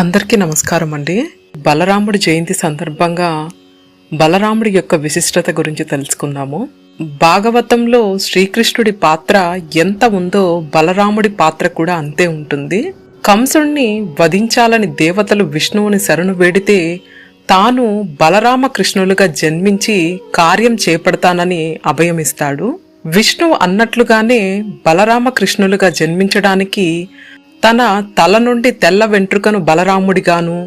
అందరికీ నమస్కారం అండి. బలరాముడి జయంతి సందర్భంగా బలరాముడి యొక్క విశిష్టత గురించి తెలుసుకుందాము. భాగవతంలో శ్రీకృష్ణుడి పాత్ర ఎంత ఉందో బలరాముడి పాత్ర కూడా అంతే ఉంటుంది. కంసుణ్ణి వధించాలని దేవతలు విష్ణువుని శరణు వేడితే తాను బలరామకృష్ణులుగా జన్మించి కార్యం చేపడతానని అభయమిస్తాడు. విష్ణువు అన్నట్లుగానే బలరామకృష్ణులుగా జన్మించడానికి తన తల నుండి తెల్ల వెంట్రుకను బలరాముడిగాను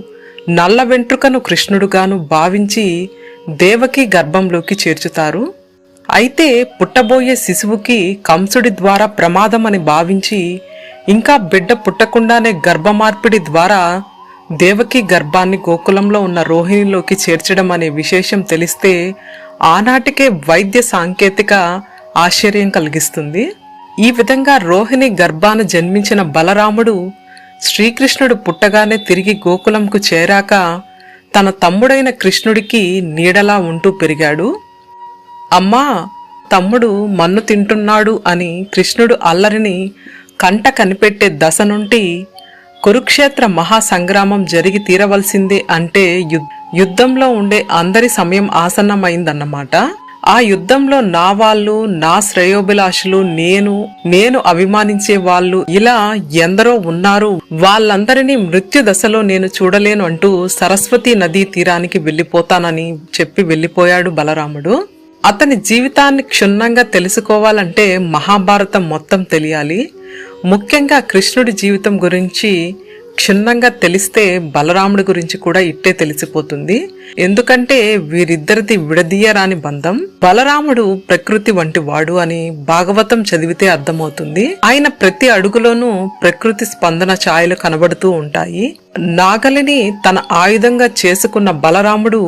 నల్ల వెంట్రుకను కృష్ణుడుగాను భావించి దేవకి గర్భంలోకి చేర్చుతారు. అయితే పుట్టబోయే శిశువుకి కంసుడి ద్వారా ప్రమాదమని భావించి ఇంకా బిడ్డ పుట్టకుండానే గర్భమార్పిడి ద్వారా దేవకి గర్భాన్ని గోకులంలో ఉన్న రోహిణిలోకి చేర్చడం అనే విశేషం తెలిస్తే ఆనాటికే వైద్య సాంకేతిక ఆశ్చర్యం కలిగిస్తుంది. ఈ విధంగా రోహిణి గర్భాన జన్మించిన బలరాముడు శ్రీకృష్ణుడు పుట్టగానే తిరిగి గోకులంకు చేరాక తన తమ్ముడైన కృష్ణుడికి నీడలా ఉంటూ పెరిగాడు. అమ్మా తమ్ముడు మన్ను తింటున్నాడు అని కృష్ణుడు అల్లరిని కంట కనిపెట్టే దశ నుండి కురుక్షేత్ర మహాసంగ్రామం జరిగి తీరవలసిందే అంటే యుద్ధంలో ఉండే అందరి సమయం ఆసన్నమైందన్నమాట. ఆ యుద్ధంలో నా వాళ్ళు నా శ్రేయోభిలాషులు నేను నేను అభిమానించే వాళ్ళు ఇలా ఎందరో ఉన్నారు. వాళ్ళందరినీ మృత్యు దశలో నేను చూడలేను అంటూ సరస్వతి నదీ తీరానికి వెళ్ళిపోతానని చెప్పి వెళ్ళిపోయాడు బలరాముడు. అతని జీవితాన్ని క్షుణ్ణంగా తెలుసుకోవాలంటే మహాభారతం మొత్తం తెలియాలి. ముఖ్యంగా కృష్ణుడి జీవితం గురించి క్షుణ్ణంగా తెలిస్తే బలరాముడి గురించి కూడా ఇట్టే తెలిసిపోతుంది. ఎందుకంటే వీరిద్దరిది విడదీయరాని బంధం. బలరాముడు ప్రకృతి వంటి వాడు అని భాగవతం చదివితే అర్థమవుతుంది. ఆయన ప్రతి అడుగులోనూ ప్రకృతి స్పందన ఛాయలు కనబడుతూ ఉంటాయి. నాగలిని తన ఆయుధంగా చేసుకున్న బలరాముడు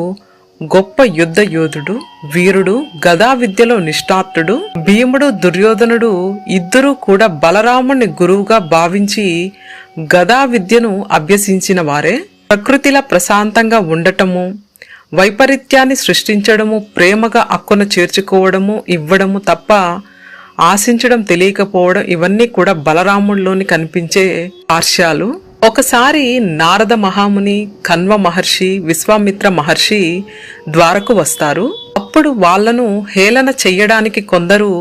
గొప్ప యుద్ధ యోధుడు వీరుడు గదా విద్యలో నిష్ఠాతుడు భీముడు దుర్యోధనుడు ఇద్దరూ కూడా బలరాముని గురువుగా భావించి గదా విద్యను అభ్యసించిన వారే. ప్రకృతిలా ప్రశాంతంగా ఉండటము వైపరీత్యాన్ని సృష్టించడము ప్రేమగా అక్కున చేర్చుకోవడము ఇవ్వడము తప్ప ఆశించడం తెలియకపోవడం ఇవన్నీ కూడా బలరాముడిలోని కనిపించే పార్శ్యాలు ఒకసారి నారద మహాముని కన్వ మహర్షి విశ్వామిత్ర మహర్షి ద్వారకు వస్తారు. అప్పుడు వాళ్ళను హేళన చెయ్యడానికి కొందరు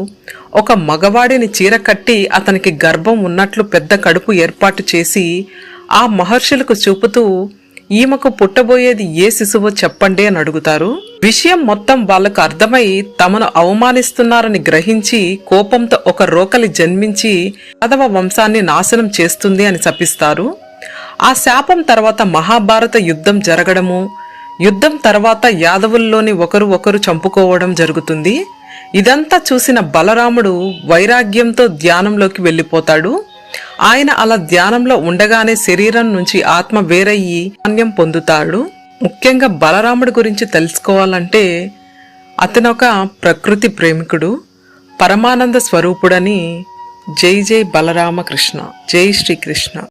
ఒక మగవాడిని చీర కట్టి అతనికి గర్భం ఉన్నట్లు పెద్ద కడుపు ఏర్పాటు చేసి ఆ మహర్షులకు చూపుతూ ఈమెకు పుట్టబోయేది ఏ శిశువో చెప్పండి అని అడుగుతారు. విషయం మొత్తం వాళ్ళకు అర్థమై తమను అవమానిస్తున్నారని గ్రహించి కోపంతో ఒక రోకలి జన్మించి పదవ వంశాన్ని నాశనం చేస్తుంది అని శపిస్తారు. ఆ శాపం తర్వాత మహాభారత యుద్ధం జరగడము యుద్ధం తర్వాత యాదవుల్లోని ఒకరు ఒకరు చంపుకోవడం జరుగుతుంది. ఇదంతా చూసిన బలరాముడు వైరాగ్యంతో ధ్యానంలోకి వెళ్ళిపోతాడు. ఆయన అలా ధ్యానంలో ఉండగానే శరీరం నుంచి ఆత్మ వేరయ్యి అన్యం పొందుతాడు. ముఖ్యంగా బలరాముడి గురించి తెలుసుకోవాలంటే అతను ఒక ప్రకృతి ప్రేమికుడు పరమానంద స్వరూపుడని జై జై బలరామకృష్ణ జై శ్రీకృష్ణ.